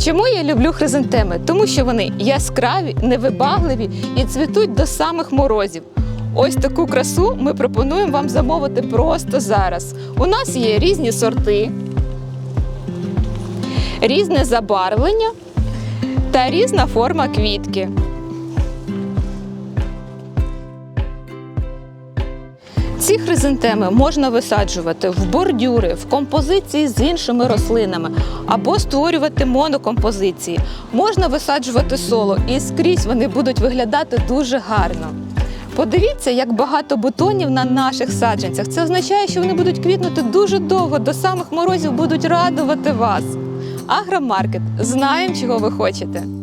Чому я люблю хризантеми? Тому що вони яскраві, невибагливі і цвітуть до самих морозів. Ось таку красу ми пропонуємо вам замовити просто зараз. У нас є різні сорти, різне забарвлення та різна форма квітки. Ці хризантеми можна висаджувати в бордюри, в композиції з іншими рослинами або створювати монокомпозиції. Можна висаджувати соло і скрізь вони будуть виглядати дуже гарно. Подивіться, як багато бутонів на наших саджанцях. Це означає, що вони будуть квітнути дуже довго, до самих морозів будуть радувати вас. Агромаркет знаємо, чого ви хочете.